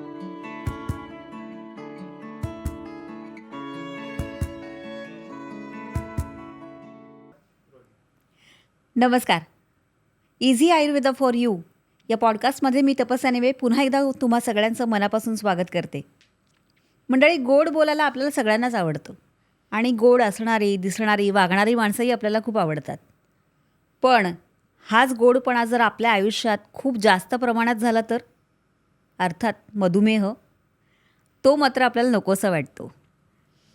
नमस्कार. Easy Ayurveda for you या पॉडकास्टमध्ये मी तपस्याने पुन्हा एकदा तुम्हा सगळ्यांचं मनापासून स्वागत करते. मंडळी गोड बोलायला आपल्याला सगळ्यांनाच आवडतं. आणि गोड असणारी दिसणारी वागणारी माणसंही आपल्याला खूप आवडतात. पण हाच गोडपणा जर आपल्या आयुष्यात खूप जास्त प्रमाणात झाला तर? अर्थात मधुमेह तो मात्र आपल्याला नकोसा वाटतो.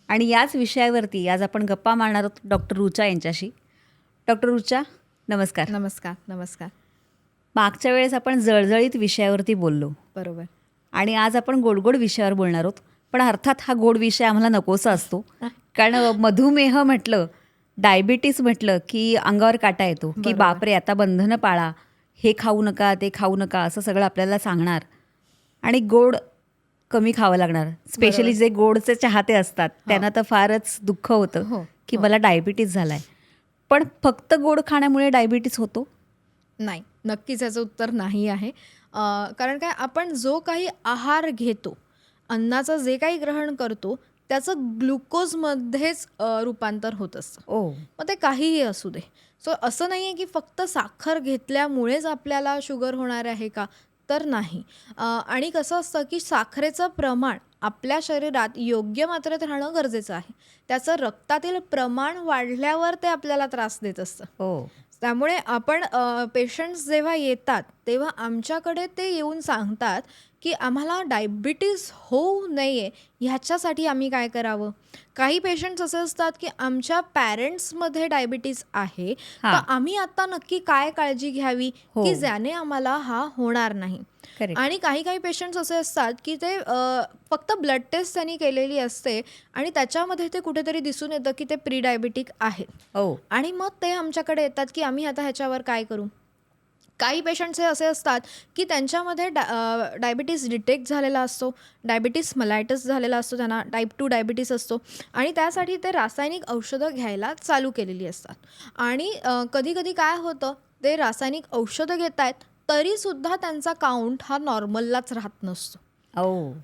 आणि याच विषयावरती आज आपण गप्पा मारणार आहोत डॉक्टर रुचा यांच्याशी. डॉक्टर रुचा नमस्कार. नमस्कार नमस्कार. मागच्या वेळेस आपण जळजळीत विषयावरती बोललो. बरोबर. आणि आज आपण गोडगोड विषयावर बोलणार आहोत. पण अर्थात हा गोड विषय आम्हाला नकोसा असतो. कारण मधुमेह म्हटलं डायबिटीस म्हटलं की अंगावर काटा येतो की. बापरे आता बंधनं पाळा हे खाऊ नका ते खाऊ नका असं सगळं आपल्याला सांगणार. आणि गोड कमी खावं लागणार. स्पेशली जे गोडचे चाहते असतात त्यांना तर फारच दुःख होतं हो, की हो. मला डायबिटीस झालाय. पण फक्त गोड खाण्यामुळे डायबिटीस होतो? नाही नक्कीच याचं उत्तर नाही आहे. कारण काय आपण जो काही आहार घेतो अन्नाचं जे काही ग्रहण करतो त्याचं ग्लुकोजमध्येच रूपांतर होत असतं. ओ. मग ते काहीही असू दे. सो असं नाही आहे की फक्त साखर घेतल्यामुळेच आपल्याला शुगर होणार आहे का? तर नाही. आणि कसं असतं की साखरेचं प्रमाण आपल्या शरीरात योग्य मात्रेत राहणं गरजेचं आहे. त्याचं रक्तातील प्रमाण वाढल्यावर ते आपल्याला त्रास देत असतं. हो. त्यामुळे आपण पेशंट्स जेव्हा येतात तेव्हा आमच्याकडे ते येऊन सांगतात की आम्हाला डायबिटीज होऊ नये ह्याच्यासाठी आम्ही काय करावं? काही पेशंट्स असे असतात की आमच्या पॅरेंट्समध्ये डायबिटीज आहे. तर आम्ही आता नक्की काय काळजी घ्यावी हो. की ज्याने आम्हाला हा होणार नाही? आणि काही काही पेशंट्स असे असतात की ते फक्त ब्लड टेस्ट त्यांनी केलेली असते आणि त्याच्यामध्ये ते कुठेतरी दिसून येतं की ते प्री डायबिटिक आहे. हो. आणि मग ते आमच्याकडे येतात की आम्ही आता ह्याच्यावर काय करू? काही पेशंट्स हे असे असतात की त्यांच्यामध्ये डा डायबिटीस डिटेक्ट झालेला असतो डायबिटीस मलायटस झालेला असतो त्यांना टाईप टू डायबिटीस असतो आणि त्यासाठी ते रासायनिक औषधं घ्यायला चालू केलेली असतात. आणि कधीकधी काय होतं ते रासायनिक औषधं घेत आहेत तरीसुद्धा त्यांचा काउंट हा नॉर्मललाच राहत नसतो.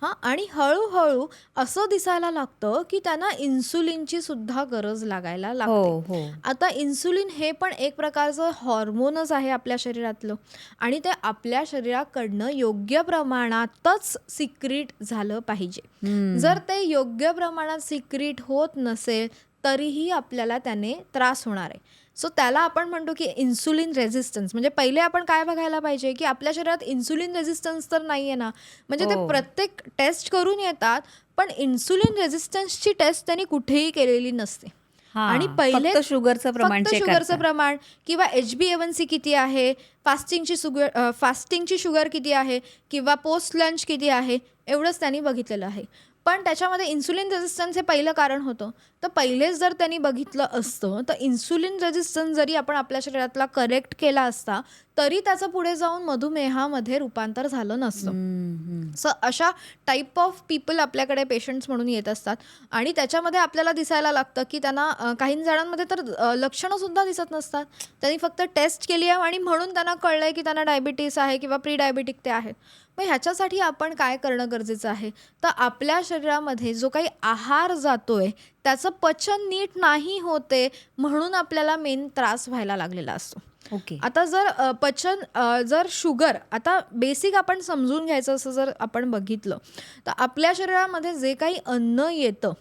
हां. आणि हळूहळू असं दिसायला लागतं की त्यांना इन्सुलिनची सुद्धा गरज लागायला लागते. हो. हो आता इन्सुलिन हे पण एक प्रकारचं हॉर्मोनच आहे आपल्या शरीरातलं आणि ते आपल्या शरीराकडनं योग्य प्रमाणातच सिक्रीट झालं पाहिजे. हम्म. जर ते योग्य प्रमाणात सिक्रीट होत नसेल तरीही आपल्याला त्याने त्रास होणार आहे. सो त्याला आपण म्हणतो की इन्सुलिन रेझिस्टन्स म्हणजे पहिले आपण काय बघायला पाहिजे की आपल्या शरीरात इन्सुलिन रेझिस्टन्स तर नाही आहे ना. म्हणजे ते हो. प्रत्येक टेस्ट करून येतात पण इन्सुलिन रेझिस्टन्सची टेस्ट त्यांनी कुठेही केलेली नसते. आणि पहिले शुगरचं प्रमाण शुगरचं. प्रमाण किंवा एच बी एवन सी किती आहे फास्टिंगची शुगर फास्टिंगची शुगर किती आहे किंवा पोस्ट लंच किती आहे एवढंच त्यांनी बघितलेलं आहे. पण त्याच्यामध्ये इन्सुलिन रेझिस्टन्स हे पहिलं कारण होतं. तर पहिलेच जर त्यांनी बघितलं असतं तर इन्सुलिन रेझिस्टन्स जरी आपण आपल्या शरीरातला करेक्ट केला असता तरी त्याचं पुढे जाऊन मधुमेहामध्ये रूपांतर झालं नसतं. सो अशा टाईप ऑफ पीपल आपल्याकडे पेशंट्स म्हणून येत असतात. आणि त्याच्यामध्ये आपल्याला दिसायला लागतं की त्यांना काही जणांमध्ये तर लक्षणंसुद्धा दिसत नसतात. त्यांनी फक्त टेस्ट केली आहे आणि म्हणून त्यांना कळलं आहे की त्यांना डायबिटीस आहे किंवा प्री डायबिटिक ते आहेत. मग ह्याच्यासाठी आपण काय करणं गरजेचं आहे? तर आपल्या शरीरामध्ये जो काही आहार जातोय त्याचं पचन नीट नाही होते म्हणून आपल्याला मेन त्रास व्हायला लागलेला असतो. ओके. आता जर पचन जर शुगर आता बेसिक आपण समजून घ्यायचं असं जर आपण बघितलं तर आपल्या शरीरामध्ये जे काही अन्न येतं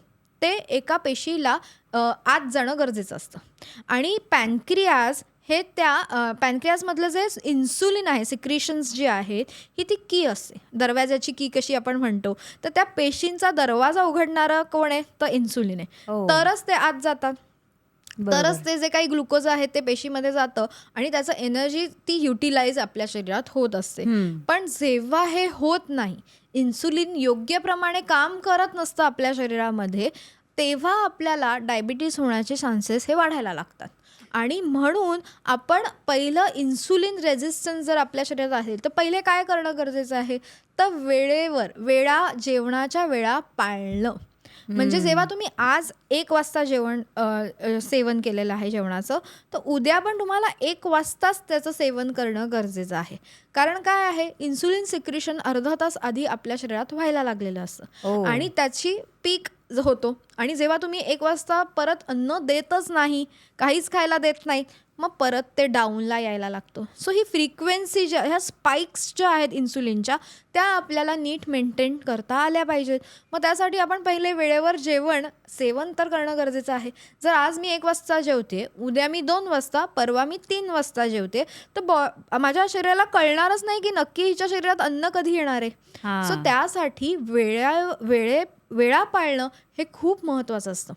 ते एका पेशीला आत जाणं गरजेचं असतं. आणि पॅनक्रियाज हे त्या पॅनक्रियाजमधलं जे इन्सुलिन आहे सिक्रिशन्स जी आहेत ही ती की असते दरवाजाची की कशी आपण म्हणतो तर त्या पेशींचा दरवाजा उघडणारं कोण आहे तर इन्सुलिन आहे हो. तरच ते आत जातात. तरच ते जे काही ग्लुकोज आहे ते पेशीमध्ये जातं आणि त्याचं एनर्जी ती युटिलाइज आपल्या शरीरात होत असते. पण जेव्हा हे होत नाही इन्सुलिन योग्य प्रमाणे काम करत नसतं आपल्या शरीरामध्ये तेव्हा आपल्याला डायबिटीस होण्याचे चान्सेस हे वाढायला लागतात आणि म्हणून आपण पहिलं इन्सुलिन रेझिस्टन्स जर आपल्या शरीरात असेल तर पहिले काय करणं गरजेचं आहे? तर वेळेवर वेळा जेवणाच्या वेळा पाळणं. म्हणजे जेव्हा तुम्ही आज एक वाजता जेवण सेवन केलेलं आहे जेवणाचं तर उद्या पण तुम्हाला एक वाजताच त्याचं सेवन करणं गरजेचं आहे. कारण काय आहे? इन्सुलिन सिक्रिशन अर्धा तास आधी आपल्या शरीरात व्हायला लागलेलं असतं. ओ. आणि त्याची पीक होतो. आणि जेव्हा तुम्ही एक वाजता परत अन्न देतच नाही काहीच खायला देत नाहीत मग परत ते डाऊनला यायला लागतो. सो ही फ्रिक्वेन्सी ज्या ह्या स्पाइक्स ज्या आहेत इन्सुलिनच्या त्या आपल्याला नीट मेंटेन करता आल्या पाहिजेत. मग त्यासाठी आपण पहिले वेळेवर जेवण सेवन तर करणं गरजेचं आहे. जर आज मी एक वाजता जेवते उद्या मी दोन वाजता परवा मी तीन वाजता जेवते तर बॉ माझ्या शरीराला कळणारच नाही की नक्की हिच्या शरीरात अन्न कधी येणार आहे. सो त्यासाठी वेळा वेळे वेळा पाळणं हे खूप महत्त्वाचं असतं.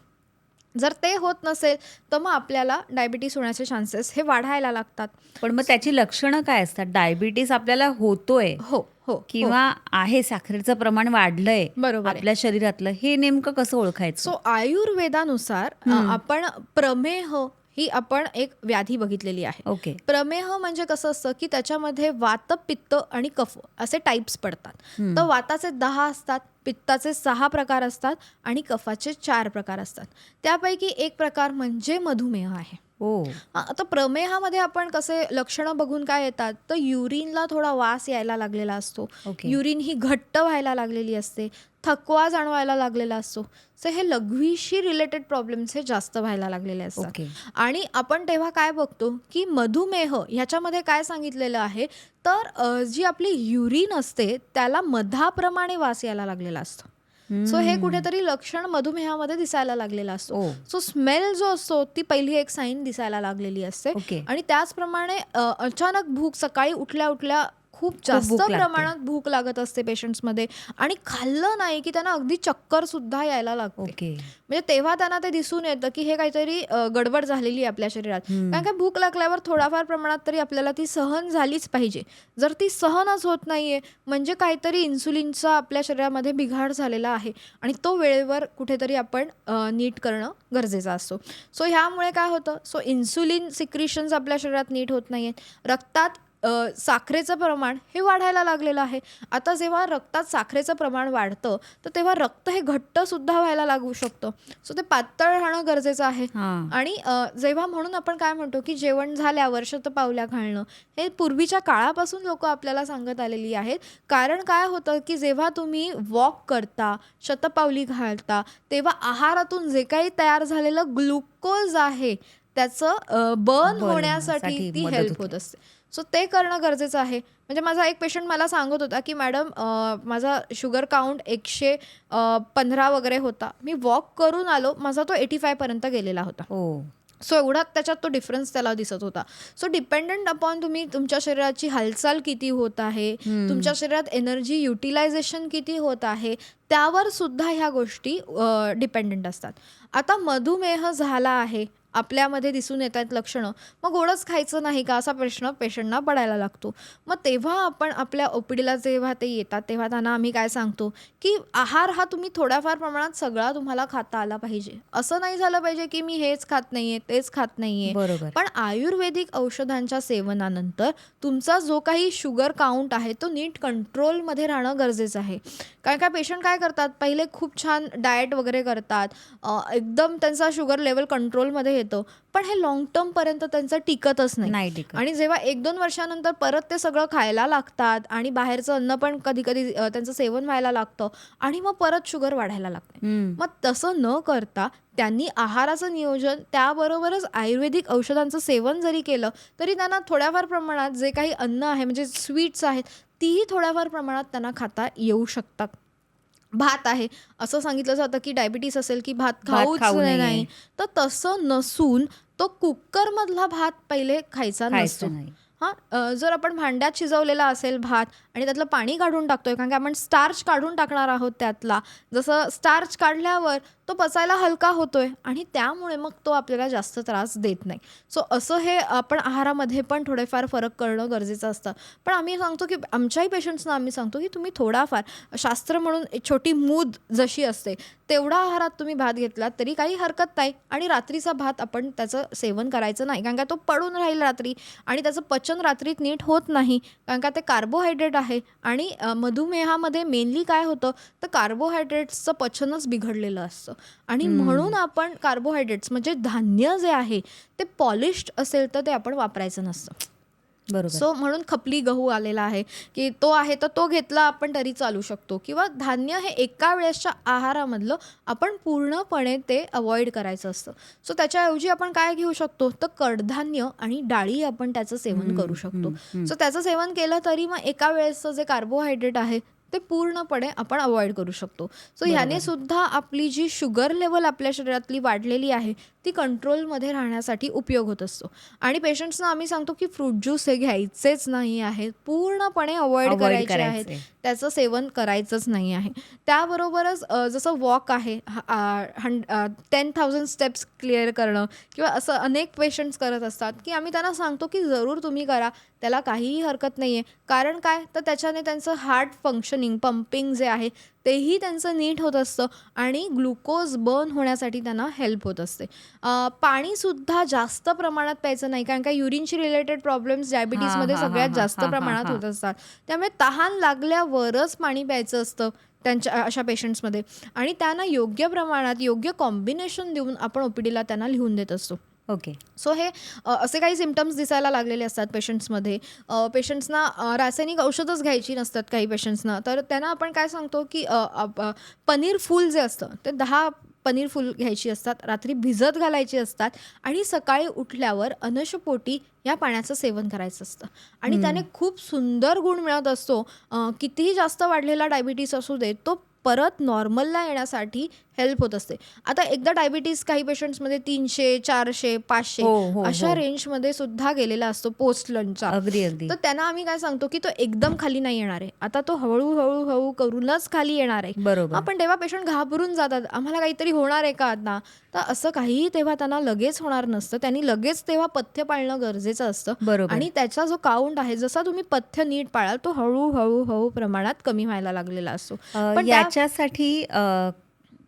जर ते होत नसेल तर मग आपल्याला डायबिटीस होण्याचे चान्सेस हे वाढायला लागतात. पण मग त्याची लक्षणं काय असतात? डायबिटीस आपल्याला होतोय हो हो किंवा आहे साखरेचं प्रमाण वाढलंय बरोबर. आपल्या शरीरातलं हे नेमकं कसं ओळखायचं? सो आयुर्वेदानुसार आपण प्रमेह ही आपण एक व्याधी बघितलेली आहे. ओके. प्रमेह म्हणजे कसं असतं की त्याच्यामध्ये वात पित्त आणि कफ असे टाईप्स पडतात. तर वाताचे दहा असतात. पित्ताचे सहा प्रकार असतात आणि कफाचे चार प्रकार असतात. त्यापैकी एक प्रकार म्हणजे मधुमेह आहे. ओ हा, आता प्रमेहामध्ये आपण कसे लक्षणं बघून काय येतात? तर युरिनला थोडा वास यायला लागलेला असतो. ओके. युरिन ही घट्ट व्हायला लागलेली असते. थकवा जाणवायला लागलेला असतो. सो हे लघवीशी रिलेटेड प्रॉब्लेम्स हे जास्त व्हायला लागलेले असतात. ओके. आणि आपण तेव्हा काय बघतो? की मधुमेह ह्याच्यामध्ये काय सांगितलेलं आहे? तर जी आपली युरिन असते त्याला मधाप्रमाणे वास यायला लागलेला असतो. सो हे कुठेतरी लक्षण मधुमेहामध्ये दिसायला लागलेलं असतो. सो स्मेल जो असतो ती पहिली एक साईन दिसायला लागलेली असते. आणि त्याचप्रमाणे अचानक भूक सकाळी उठल्या उठल्या खूप जास्त. प्रमाणात भूक लागत असते पेशंट्समध्ये आणि खाल्लं नाही की त्यांना अगदी चक्कर सुद्धा यायला लागते. म्हणजे तेव्हा त्यांना ते दिसून येतं की हे काहीतरी गडबड झालेली आहे आपल्या शरीरात. कारण का भूक लागल्यावर थोडाफार प्रमाणात तरी आपल्याला ती सहन झालीच पाहिजे. जर ती सहनच होत नाहीये म्हणजे काहीतरी इन्सुलिनचा आपल्या शरीरामध्ये बिघाड झालेला आहे आणि तो वेळेवर कुठेतरी आपण नीट करणं गरजेचं असतो. सो ह्यामुळे काय होतं? सो इन्सुलिन सिक्रिशन्स आपल्या शरीरात नीट होत नाहीयेत. रक्तात साखरेचं प्रमाण हे वाढायला लागलेलं आहे. आता जेव्हा रक्तात साखरेचं प्रमाण वाढतं तर तेव्हा रक्त हे घट्ट सुद्धा व्हायला लागू शकतं. सो ते पातळ राहणं गरजेचं आहे. आणि जेव्हा म्हणून आपण काय म्हणतो की जेवण झाल्यावर शतपावल्या घालणं हे पूर्वीच्या काळापासून लोक आपल्याला सांगत आलेली आहेत. कारण काय होतं की जेव्हा तुम्ही वॉक करता शतपावली घालता तेव्हा आहारातून जे काही तयार झालेलं ग्लुकोज आहे त्याचं बर्न होण्यासाठी ती हेल्प. होत असते. सो ते करणं गरजेचं आहे. म्हणजे माझा एक पेशंट मला सांगत होता की मॅडम माझा शुगर काउंट एकशे पंधरा वगैरे होता. मी वॉक करून आलो माझा तो एटी फायपर्यंत गेलेला होता. सो एवढा त्याच्यात तो डिफरन्स त्याला दिसत होता. सो डिपेंडंट अपॉन तुम्ही तुमच्या शरीराची हालचाल किती होत आहे तुमच्या शरीरात एनर्जी युटिलायझेशन किती होत आहे त्यावर सुद्धा ह्या गोष्टी डिपेंडंट असतात. आता मधुमेह झाला आहे. आपल्यामध्ये दिसून येत आहेत लक्षणं मग गोडच खायचं नाही का असा प्रश्न पेशंटना पडायला लागतो. मग तेव्हा आपण आपल्या ओपीडीला जेव्हा ते येतात तेव्हा त्यांना आम्ही काय सांगतो? की आहार हा तुम्ही थोड्याफार प्रमाणात सगळा तुम्हाला खाता आला पाहिजे. असं नाही झालं पाहिजे की मी हेच खात नाहीये तेच खात नाहीये. बरोबर. पण आयुर्वेदिक औषधांच्या सेवनानंतर तुमचा जो काही शुगर काउंट आहे तो नीट कंट्रोलमध्ये राहणं गरजेचं आहे. कारण काय पेशंट काय करतात? पहिले खूप छान डाएट वगैरे करतात. एकदम त्यांचा शुगर लेवल कंट्रोलमध्ये येतं पण हे लॉंग टर्मपर्यंत त्यांचं टिकतच नाही. टिकत. आणि जेव्हा एक दोन वर्षानंतर परत ते सगळं खायला लागतात आणि बाहेरचं अन्न पण कधी कधी त्यांचं सेवन व्हायला लागतं आणि मग परत शुगर वाढायला लागते. मग तसं न करता त्यांनी आहाराचं नियोजन त्याबरोबरच आयुर्वेदिक औषधांचं सेवन जरी केलं तरी त्यांना थोड्याफार प्रमाणात जे काही अन्न आहे म्हणजे स्वीट्स आहेत तीही थोड्याफार प्रमाणात त्यांना खाता येऊ शकतात. भात आहे. असं सांगितलं जातं की डायबिटीस असेल की भात खाऊच. नाही. तर तसं नसून तो कुकरमधला भात पहिले खायचा नसतो. हां जर आपण भांड्यात शिजवलेला असेल भात आणि त्यातलं पाणी काढून टाकतोय कारण की आपण स्टार्च काढून टाकणार आहोत त्यातला. जसं स्टार्च काढल्यावर तो पचायला हलका होतोय आणि त्यामुळे मग तो आपल्याला जास्त त्रास देत नाही. सो असं हे आपण आहारामध्ये पण थोडेफार फरक करणं गरजेचं असतं. पण आम्ही सांगतो की आमच्याही पेशंट्सना आम्ही सांगतो की तुम्ही थोडाफार शास्त्र म्हणून एक छोटी मूद जशी असते तेवढा आहारात तुम्ही भात घेतलात तरी काही हरकत नाही आणि रात्रीचा भात आपण त्याचं सेवन करायचं नाही. कारण का तो पडून राहील रात्री आणि त्याचं पचन रात्रीत नीट होत नाही. कारण का ते कार्बोहायड्रेट आहे आणि मधुमेहामध्ये मेनली काय होतं तर कार्बोहायड्रेट्सचं पचनच बिघडलेलं असतं. आणि म्हणून आपण कार्बोहायड्रेट्स म्हणजे धान्य जे आहे ते पॉलिश्ड असेल तर ते आपण वापरायचं नसतं. बरोबर. सो म्हणून खपली गहू आलेला आहे की तो आहे तर तो घेतला आपण तरी चालू शकतो. किंवा धान्य हे एका वेळेसच्या आहारामधलं आपण पूर्णपणे ते अवॉइड करायचं असतं. सो त्याच्याऐवजी आपण काय घेऊ शकतो? तर कडधान्य आणि डाळी आपण त्याचं सेवन करू शकतो. सो त्याचं सेवन केलं तरी मग एका वेळेसचं जे कार्बोहायड्रेट आहे ते पूर्णपणे आपण अवॉइड करू शकतो. सो ह्याने सुद्धा आपली जी शुगर लेवल आपल्या शरीरातली वाढलेली आहे ती कंट्रोलमध्ये राहण्यासाठी उपयोग होत असतो. आणि पेशंट्सना आम्ही सांगतो की फ्रूट ज्यूस हे घ्यायचेच नाही आहेत. पूर्णपणे अवॉइड करायचे आहेत. त्याचं सेवन करायचंच नाही आहे. त्याबरोबरच जसं वॉक आहे टेन थाउजंड स्टेप्स क्लिअर करणं किंवा असं अनेक पेशंट्स करत असतात की आम्ही त्यांना सांगतो की जरूर तुम्ही करा त्याला काहीही हरकत नाही आहे कारण काय? तर त्याच्याने त्यांचं हार्ट फंक्शनिंग पंपिंग जे आहे तेही त्यांचं नीट होत असतं आणि ग्लुकोज बर्न होण्यासाठी त्यांना हेल्प होत असते. पाणीसुद्धा जास्त प्रमाणात प्यायचं नाही कारण का युरिनशी रिलेटेड प्रॉब्लेम्स डायबिटीजमध्ये सगळ्यात जास्त प्रमाणात. होत असतात. त्यामुळे तहान लागल्यावरच पाणी प्यायचं असतं त्यांच्या अशा पेशंट्समध्ये आणि त्यांना योग्य प्रमाणात योग्य कॉम्बिनेशन देऊन आपण ओपीडीला त्यांना लिहून देत असतो. ओके सो हे असे काही सिमटम्स दिसायला लागलेले असतात पेशंट्समध्ये पेशंट्सना रासायनिक औषधच घ्यायची नसतात काही पेशंट्सना तर त्यांना आपण काय सांगतो की पनीर फूल जे असतं ते दहा पनीर फूल घ्यायची असतात रात्री भिजत घालायची असतात आणि सकाळी उठल्यावर अनशपोटी या पाण्याचं सेवन करायचं असतं. आणि त्याने खूप सुंदर गुण मिळत असतो. कितीही जास्त वाढलेला डायबिटीस असू दे तो परत नॉर्मलला येण्यासाठी हेल्प होत असते. आता एकदा डायबिटीस काही पेशंट्समध्ये तीनशे चारशे पाचशे हो, हो, अशा हो. रेंजमध्ये सुद्धा गेलेला असतो पोस्ट लंचचा अगदी अगदी. तर त्यांना आम्ही काय सांगतो की तो एकदम खाली नाही येणार आहे. आता तो हळूहळू हळू करूनच खाली येणार आहे. बरोबर. आपण तेव्हा पेशंट घाबरून जातात. आम्हाला काहीतरी होणार आहे का आता? तर असं काहीही तेव्हा त्यांना लगेच होणार नसतं. त्यांनी लगेच तेव्हा पथ्य पाळणं गरजेचं असतं. बरोबर. आणि त्याचा जो काउंट आहे जसा तुम्ही पथ्य नीट पाळाल तो हळूहळू हळू प्रमाणात कमी व्हायला लागलेला असतो. पण याच्यासाठी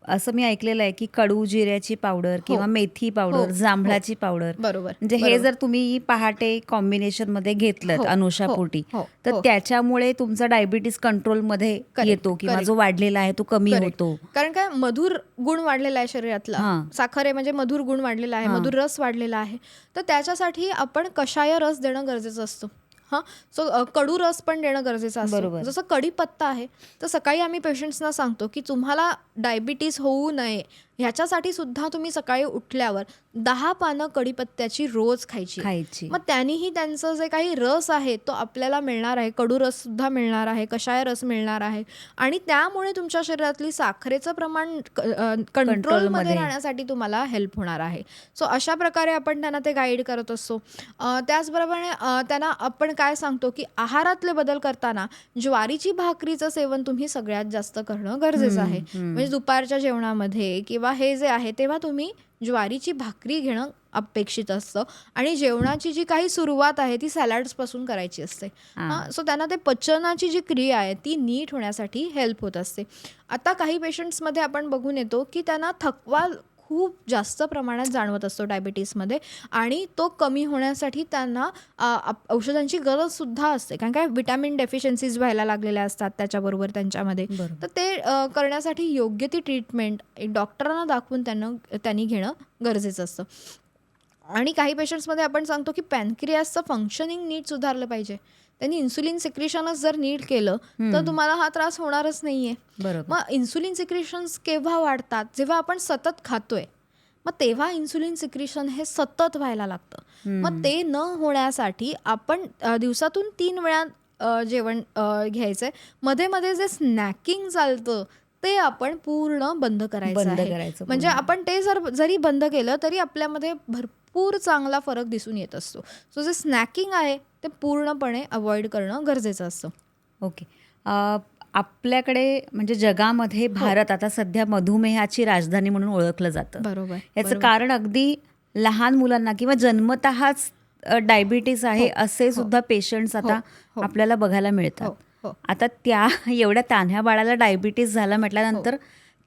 असं मी ऐकलेलं आहे की कडू जिऱ्याची पावडर किंवा मेथी पावडर हो, जांभळाची पावडर. बरोबर. म्हणजे हे. जर तुम्ही पहाटे कॉम्बिनेशनमध्ये घेतलं हो, अनुषापोटी हो, हो, तर हो. त्याच्यामुळे तुमचा डायबिटीस कंट्रोलमध्ये येतो किंवा. जो वाढलेला आहे तो कमी. होतो. कारण काय? मधुर गुण वाढलेला आहे शरीरातला. हां. साखर आहे म्हणजे मधुर गुण वाढलेला आहे हां. मधुर रस वाढलेला आहे. तर त्याच्यासाठी आपण कषाय रस देणं गरजेचं असतं? हां सो कडू रस पण देणं गरजेचं बरोबर. असतं जसं कढीपत्ता आहे तर सकाळी आम्ही पेशंट्सना सांगतो की तुम्हाला डायबिटीस होऊ नये ह्याच्यासाठी सुद्धा तुम्ही सकाळी उठल्यावर दहा पानं कढीपत्त्याची रोज खायची. खायची. मग त्यांनीही त्यांचं जे काही रस आहे तो आपल्याला मिळणार आहे. कडू रस सुद्धा मिळणार आहे कषाय रस मिळणार आहे. आणि त्यामुळे तुमच्या शरीरातली साखरेचं प्रमाण कंट्रोलमध्ये. राहण्यासाठी तुम्हाला हेल्प होणार आहे. सो अशा प्रकारे आपण त्यांना ते गाईड करत असतो. त्याचबरोबर त्यांना आपण काय सांगतो की आहारातले बदल करताना ज्वारीची भाकरीचं सेवन तुम्ही सगळ्यात जास्त करणं गरजेचं आहे. म्हणजे दुपारच्या जेवणामध्ये किंवा हे जे आहे तेव्हा तुम्ही ज्वारीची भाकरी घेणं अपेक्षित असतं. आणि जेवणाची जी काही सुरुवात आहे ती सॅलड्सपासून करायची असते. सो त्यांना ते पचनाची जी क्रिया आहे ती नीट होण्यासाठी हेल्प होत असते. आता काही पेशंट्समध्ये आपण बघून येतो की त्यांना थकवा खूप जास्त प्रमाणात जाणवत असतो डायबिटीसमध्ये आणि तो कमी होण्यासाठी त्यांना औषधांची गरजसुद्धा असते. कारण काय? विटॅमिन डेफिशियन्सीज व्हायला लागलेल्या असतात त्याच्याबरोबर त्यांच्यामध्ये. तर ते करण्यासाठी योग्य ती ट्रीटमेंट डॉक्टरांना दाखवून त्यांना त्यांनी घेणं गरजेचं असतं. आणि काही पेशंट्समध्ये आपण सांगतो की पॅनक्रियासचं फंक्शनिंग नीट सुधारलं पाहिजे. त्यांनी इन्सुलिन सिक्रिशनच जर नीट केलं तर तुम्हाला हा त्रास होणारच नाहीये. बरोबर. मग इन्सुलिन सिक्रिशन्स केव्हा वाढतात? जेव्हा आपण सतत खातोय मग तेव्हा इन्सुलिन सिक्रिशन हे सतत व्हायला लागतं. मग ते न होण्यासाठी आपण दिवसातून तीन वेळा जेवण घ्यायचंय. मध्ये मध्ये जे स्नॅकिंग चालतं ते आपण पूर्ण बंद करायचं म्हणजे. आपण ते जर जरी बंद केलं तरी आपल्यामध्ये भरपूर चांगला फरक दिसून येत असतो. सो जे स्नॅकिंग आहे ते पूर्णपणे अवॉइड करणं गरजेचं असतं. ओके आपल्याकडे म्हणजे जगामध्ये भारत आता सध्या मधुमेहाची राजधानी म्हणून ओळखलं जातं. बरोबर याचं कारण अगदी लहान मुलांना किंवा जन्मतःच डायबिटीस आहे असे सुद्धा पेशंट्स आता हो. आपल्याला बघायला हो मिळतात. हो आता त्या एवढ्या तान्ह्या बाळाला डायबिटीस झाला म्हटल्यानंतर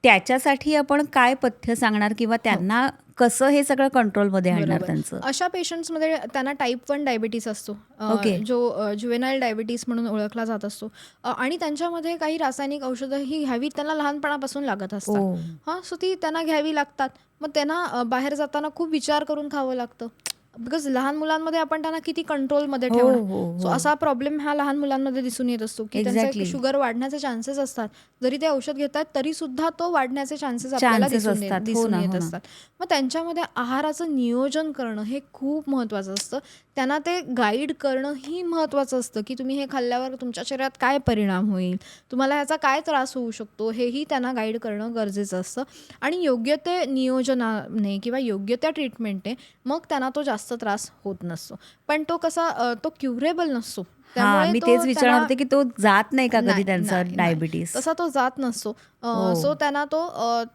त्याच्यासाठी आपण काय पथ्य सांगणार किंवा त्यांना कसं हे सगळं कंट्रोलमध्ये आणणार. त्यांचं? अशा पेशंट्समध्ये त्यांना टाईप वन डायबिटीस असतो. ओके. जो ज्युवेनाईल डायबिटीस म्हणून ओळखला जात असतो. आणि त्यांच्यामध्ये काही रासायनिक औषधं ही घ्यावी त्यांना लहानपणापासून लागत असतात. ओ हां सो ती त्यांना घ्यावी लागतात. मग त्यांना बाहेर जाताना खूप विचार करून खावं लागतं. बिकॉज लहान मुलांमध्ये आपण त्यांना किती कंट्रोलमध्ये ठेवणार हो, सो. असा प्रॉब्लेम हा लहान मुलांमध्ये दिसून येत असतो की त्यांचं. शुगर वाढण्याचे चान्सेस असतात जरी ते औषध घेतात तरी सुद्धा तो वाढण्याचे चान्सेस आपल्याला दिसून येत- असतात. हो हो. असतात मग त्यांच्यामध्ये आहाराचं नियोजन करणं हे खूप महत्त्वाचं असतं त्यांना ते गाईड करणं ही महत्त्वाचं असतं की तुम्ही हे खाल्ल्यावर तुमच्या शरीरात काय परिणाम होईल तुम्हाला ह्याचा काय त्रास होऊ शकतो हेही त्यांना गाईड करणं गरजेचं असतं आणि योग्य ते नियोजनाने किंवा योग्य त्या ट्रीटमेंटने मग त्यांना तो जास्त त्रास होत नसतो. पण तो कसा तो क्युरेबल नसतो. त्यामुळे मी तेच विचारणार होते की तो जात नाही का कधी त्यांचा. डायबिटीस तसा तो जात नसतो. हो. सो त्यांना तो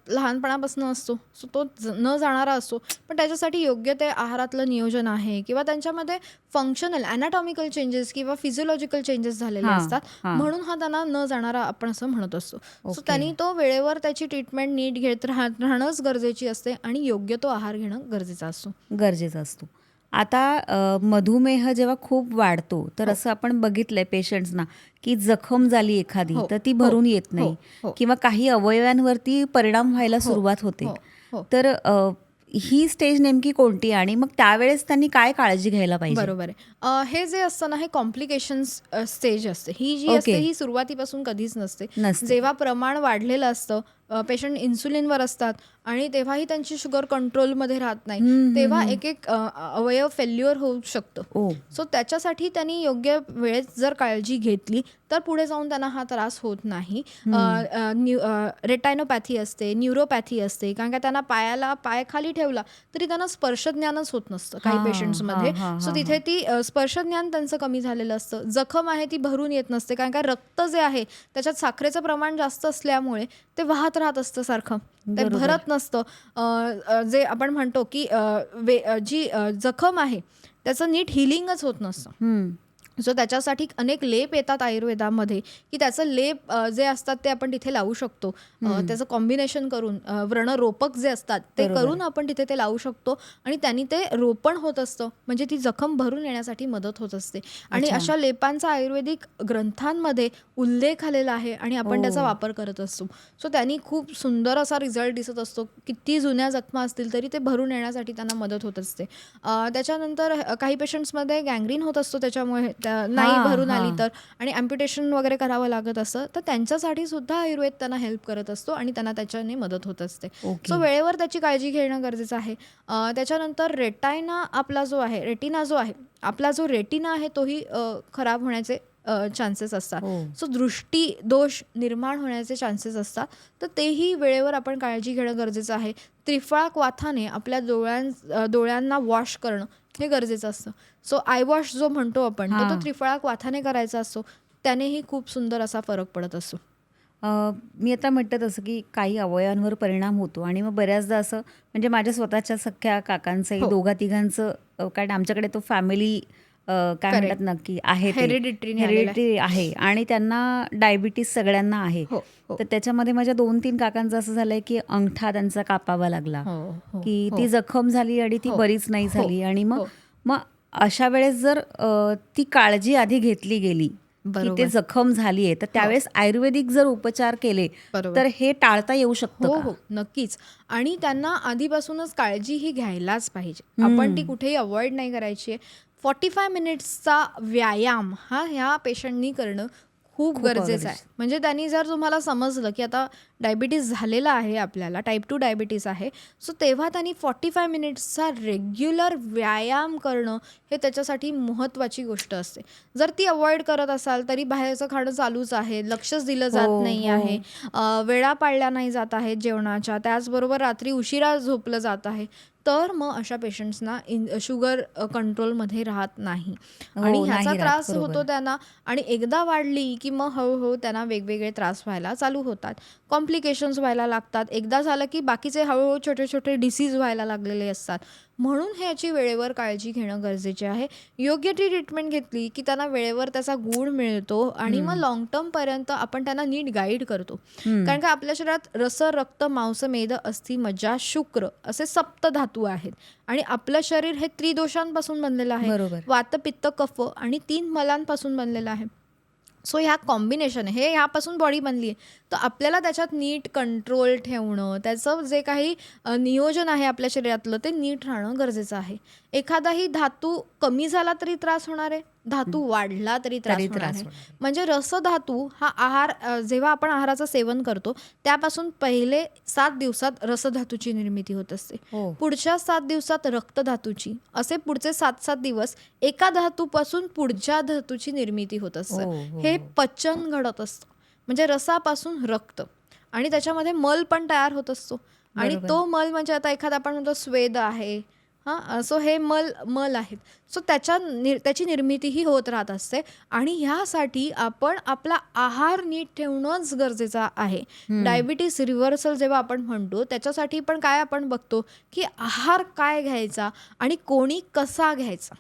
लहानपणापासून असतो. सो तो न जाणारा असतो. पण त्याच्यासाठी योग्य ते आहारातलं नियोजन आहे किंवा त्यांच्यामध्ये फंक्शनल अनाटॉमिकल चेंजेस किंवा फिजिओलॉजिकल चेंजेस झालेले असतात. म्हणून हा त्यांना न जाणारा आपण असं म्हणत असतो. सो. त्यांनी तो वेळेवर त्याची ट्रीटमेंट नीट घेत राह राहणंच गरजेची असते आणि योग्य तो आहार घेणं गरजेचा असतो. गरजेचा असतो. आता मधुमेह जेव्हा खूप वाढतो तर असं आपण बघितलंय पेशंट्सना की जखम झाली एखादी हो, तर ती हो, भरून येत हो, नाही. हो. किंवा काही अवयवांवरती परिणाम व्हायला सुरुवात होते. हो, हो. तर अ, ही स्टेज नेमकी कोणती आणि मग त्यावेळेस त्यांनी काय काळजी घ्यायला पाहिजे? बरोबर आहे. अ, हे जे असतं ना हे कॉम्प्लिकेशन्स स्टेज असते. ही जी. असते ही सुरुवातीपासून कधीच नसते. नसते. जेव्हा प्रमाण वाढलेलं असतं पेशंट इन्सुलिनवर असतात आणि तेव्हाही त्यांची शुगर कंट्रोलमध्ये राहत नाही. तेव्हा एक एक अवयव फेल्युअर होऊ शकतं. ओ सो त्याच्यासाठी त्यांनी योग्य वेळेत जर काळजी घेतली तर पुढे जाऊन त्यांना हा त्रास होत नाही. रेटायनोपॅथी असते न्यूरोपॅथी असते कारण का त्यांना पायाला पाय खाली ठेवला तरी त्यांना स्पर्शज्ञानच होत नसतं काही हा, पेशंट्समध्ये हा, हा, सो हा, तिथे ती स्पर्शज्ञान त्यांचं कमी झालेलं असतं. जखम आहे ती भरून येत नसते कारण का रक्त जे आहे त्याच्यात साखरेचं प्रमाण जास्त असल्यामुळे ते वाहत राहत असतं सारखं ते. भरत नसतं जे आपण म्हणतो की जी जखम आहे त्याचं नीट हिलिंगच होत नसतं. सो त्याच्यासाठी अनेक लेप येतात आयुर्वेदामध्ये की त्याचं लेप जे असतात ते आपण तिथे लावू शकतो. त्याचं कॉम्बिनेशन करून व्रणरोपक जे असतात ते. करून आपण तिथे ते लावू शकतो आणि त्यांनी ते रोपण होत असतं. म्हणजे ती जखम भरून येण्यासाठी मदत होत असते. आणि. अशा लेपांचा आयुर्वेदिक ग्रंथांमध्ये उल्लेख आलेला आहे आणि आपण ओ. त्याचा वापर करत असतो. सो त्यांनी खूप सुंदर असा रिझल्ट दिसत असतो. किती जुन्या जखमा असतील तरी ते भरून येण्यासाठी त्यांना मदत होत असते. त्याच्यानंतर काही पेशंट्समध्ये गँग्रीन होत असतो त्याच्यामुळे त्या- नाही हा, भरून आली हा. तर आणि अम्प्युटेशन वगैरे करावं लागत असतं तर त्यांच्यासाठी सुद्धा आयुर्वेद त्यांना हेल्प करत असतो आणि त्यांना त्याच्याने मदत होत असते. सो वेळेवर त्याची काळजी घेणं गरजेचं आहे त्याच्यानंतर रेटायना आपला जो आहे रेटिना जो आहे आपला जो रेटिना आहे तोही खराब होण्याचे चान्सेस असतात हो. सो दृष्टी दोष निर्माण होण्याचे चान्सेस असतात तर तेही वेळेवर आपण काळजी घेणं गरजेचं आहे त्रिफळा वाथाने आपल्या डोळ्यां डोळ्यांना वॉश करणं हे गरजेचं असतं सो आय वॉश जो म्हणतो आपण. तो त्रिफळा वाथाने करायचा असतो त्यानेही खूप सुंदर असा फरक पडत असतो मी आता म्हटलं तसं की काही अवयवांवर परिणाम होतो आणि मग बऱ्याचदा असं म्हणजे माझ्या स्वतःच्या सख्या काकांचंही हो. दोघा तिघांचं कारण आमच्याकडे तो फॅमिली काय. म्हणतात नक्की आहे आलेला आहे. आणि त्यांना डायबिटीस सगळ्यांना आहे हो हो तर त्याच्यामध्ये माझ्या दोन तीन काकांचं असं झालंय की अंगठा त्यांचा कापावा लागला हो हो की हो. ती जखम झाली आणि ती हो. बरीच नाही हो. झाली आणि मग हो. मग अशा वेळेस जर ती काळजी आधी घेतली गेली की. ते जखम झाली आहे तर त्यावेळेस आयुर्वेदिक जर उपचार केले. तर हे टाळता येऊ हो शकतं हो का नक्कीच आणि त्यांना आधीपासूनच काळजी ही घ्यायलाच पाहिजे आपण ती कुठेही अवॉइड नाही करायची फॉर्टी फाय मिनिट्सचा व्यायाम हा ह्या पेशंटनी करणं खूप गरजेचं. आहे म्हणजे त्यांनी जर तुम्हाला समजलं की आता डायबिटीस झालेला आहे आपल्याला टाईप टू डायबिटीस आहे सो तेव्हा त्यांनी फॉर्टी फाय मिनिट्सचा रेग्युलर व्यायाम करणं हे त्याच्यासाठी महत्त्वाची गोष्ट असते जर ती अवॉइड करत असाल तरी बाहेरचं खाणं चालूच आहे लक्षच दिलं जात हो, नाही हो. आहे वेळा पाळल्या नाही जात आहेत जेवणाच्या त्याचबरोबर रात्री उशिरा झोपलं जात आहे तर मग अशा पेशंट्सना इन शुगर कंट्रोलमध्ये राहत नाही. हो, आणि ह्याचा त्रास. होतो त्यांना आणि एकदा वाढली की मग हळूहळू त्यांना वेगवेगळे त्रास व्हायला चालू होतात. कॉम्प्लिकेशन्स व्हायला लागतात. एकदा झालं की बाकीचे हळूहळू छोटे छोटे डिसीज व्हायला लागलेले असतात. म्हणून ह्याची वेळेवर काळजी घेणं गरजेचे आहे. योग्य ती ट्रीटमेंट घेतली की त्यांना वेळेवर त्याचा गुण मिळतो आणि मग लॉंग टर्मपर्यंत आपण त्यांना नीट गाईड करतो. कारण का आपल्या शरीरात रस रक्त मांस मेद अस्थि मज्जा शुक्र असे सप्त धातू आहेत. आणि आपलं शरीर हे त्रिदोषांपासून बनलेलं आहे. बरोबर. वात पित्त कफ आणि तीन मलांपासून बनलेलं आहे. सो ह्या कॉम्बिनेशन हे ह्यापासून बॉडी बनली आहे. तर आपल्याला त्याच्यात नीट कंट्रोल ठेवणं त्याचं जे काही नियोजन आहे आपल्या शरीरातलं ते नीट राहणं गरजेचं आहे. एखादाही धातू कमी झाला तरी त्रास होणार आहे? धातू वाढला तरी त्रास होणार त्रास. म्हणजे रसधातू हा आहार जेव्हा आपण आहाराचं सेवन करतो त्यापासून पहिले सात दिवसात रसधातूची निर्मिती होत असते. हो. पुढच्या सात दिवसात रक्तधातूची. असे पुढचे सात सात दिवस एका धातूपासून पुढच्या धातूची निर्मिती होत असते. हो, हो, हे. पचन घडत असतं. म्हणजे रसापासून रक्त. आणि त्याच्यामध्ये मल पण तयार होत असतो. आणि. तो मल म्हणजे आता एखादा आपण म्हणतो स्वेद आहे हां सो हे मल मल आहेत. सो त्याच्या निर त्याची निर्मितीही होत राहत असते आणि ह्यासाठी आपण आपला आहार नीट ठेवणंच गरजेचं आहे. डायबिटीस रिव्हर्सल जेव्हा आपण म्हणतो त्याच्यासाठी पण काय आपण बघतो की आहार काय घ्यायचा आणि कोणी कसा घ्यायचा.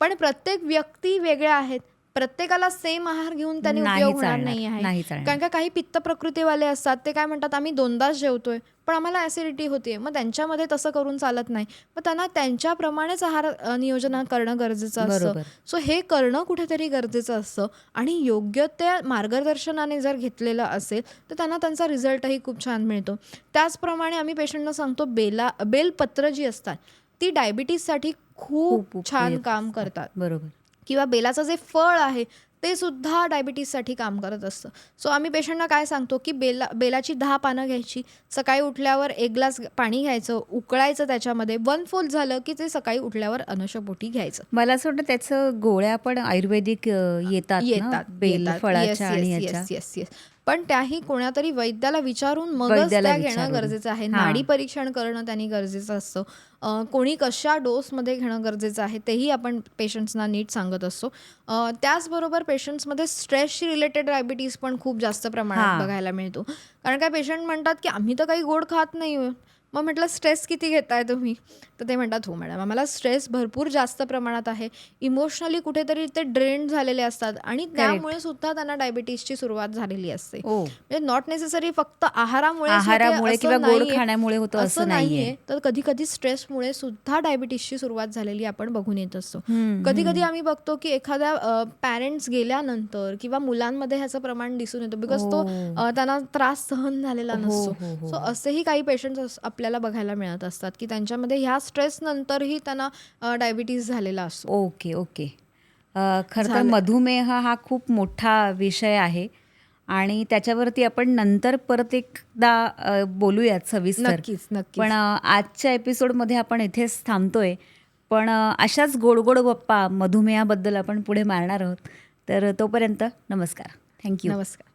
पण प्रत्येक व्यक्ती वेगळ्या आहेत. प्रत्येकाला सेम आहार घेऊन त्यांनी उपयोग होणार नाही आहे. कारण का काही पित्त प्रकृतीवाले असतात ते काय म्हणतात आम्ही दोनदाच जेवतोय पण आम्हाला ॲसिडिटी होते मग त्यांच्यामध्ये तसं करून चालत नाही. मग त्यांना त्यांच्याप्रमाणेच आहार नियोजन करणं गरजेचं असतं. सो हे करणं कुठेतरी गरजेचं असतं. आणि योग्य त्या मार्गदर्शनाने जर घेतलेलं असेल तर त्यांना त्यांचा रिझल्टही खूप छान मिळतो. त्याचप्रमाणे आम्ही पेशंटना सांगतो बेला बेलपत्र जी असतात ती डायबिटीजसाठी खूप खूप छान काम करतात. बरोबर. किंवा बेलाचं जे फळ आहे ते सुद्धा डायबिटीजसाठी काम करत असतं सो आम्ही पेशंटना काय सांगतो की बेला बेलाची दहा पानं घ्यायची सकाळी उठल्यावर एक ग्लास पाणी घ्यायचं उकळायचं त्याच्यामध्ये वन फुल झालं की ते सकाळी उठल्यावर अनशपोटी घ्यायचं मला असं वाटतं त्याचं गोळ्या पण आयुर्वेदिक येतात? येतात बेल फळाच्या yes, yes, yes. पण त्याही कोणातरी वैद्याला विचारून मगच वैद्याला त्या घेणं. गरजेचं आहे. नाडी परीक्षण करणं त्यांनी गरजेचं असतं कोणी कशा डोसमध्ये घेणं गरजेचं आहे तेही आपण पेशंट्सना नीट सांगत असतो त्याचबरोबर पेशंट्समध्ये स्ट्रेसशी रिलेटेड डायबिटीज पण खूप जास्त प्रमाणात. बघायला मिळतो कारण काय पेशंट म्हणतात की आम्ही तर काही गोड खात नाही. मग म्हटलं स्ट्रेस किती घेताय तुम्ही तर ते म्हणतात हो मॅडम आम्हाला स्ट्रेस भरपूर जास्त प्रमाणात आहे. इमोशनली कुठेतरी ते ड्रेन झालेले असतात आणि त्यामुळे सुद्धा त्यांना डायबिटीसची सुरुवात झालेली असते. हो. म्हणजे नॉट नेसेसरी फक्त आहारामुळे आहारामुळे किंवा गोड खाण्यामुळे होतं असं नाहीये. तर कधी कधी स्ट्रेसमुळे सुद्धा डायबिटीसची सुरुवात झालेली आपण बघून येत असतो. कधी कधी आम्ही बघतो की एखाद्या पॅरेंट्स गेल्यानंतर किंवा मुलांमध्ये ह्याचं प्रमाण दिसून येतं बिकॉज तो हो. त्यांना त्रास सहन झालेला हो, नसतो. सो असेही काही पेशंट्स आपल्याला बघायला मिळत असतात की त्यांच्यामध्ये ह्या स्ट्रेस नंतरही त्यांना डायबिटीज झालेला असतो. Okay okay. खरं तर. मधुमेह हा खूप मोठा विषय आहे. आणि त्याच्यावरती आपण नंतर परत एकदा बोलूयात सविस्तर. नक्कीच पण आजच्या एपिसोडमध्ये आपण इथेच थांबतोय. पण अशाच गोड गोड गप्पा मधुमेहाबद्दल आपण पुढे मारणार आहोत. तर तोपर्यंत नमस्कार. थँक्यू नमस्कार.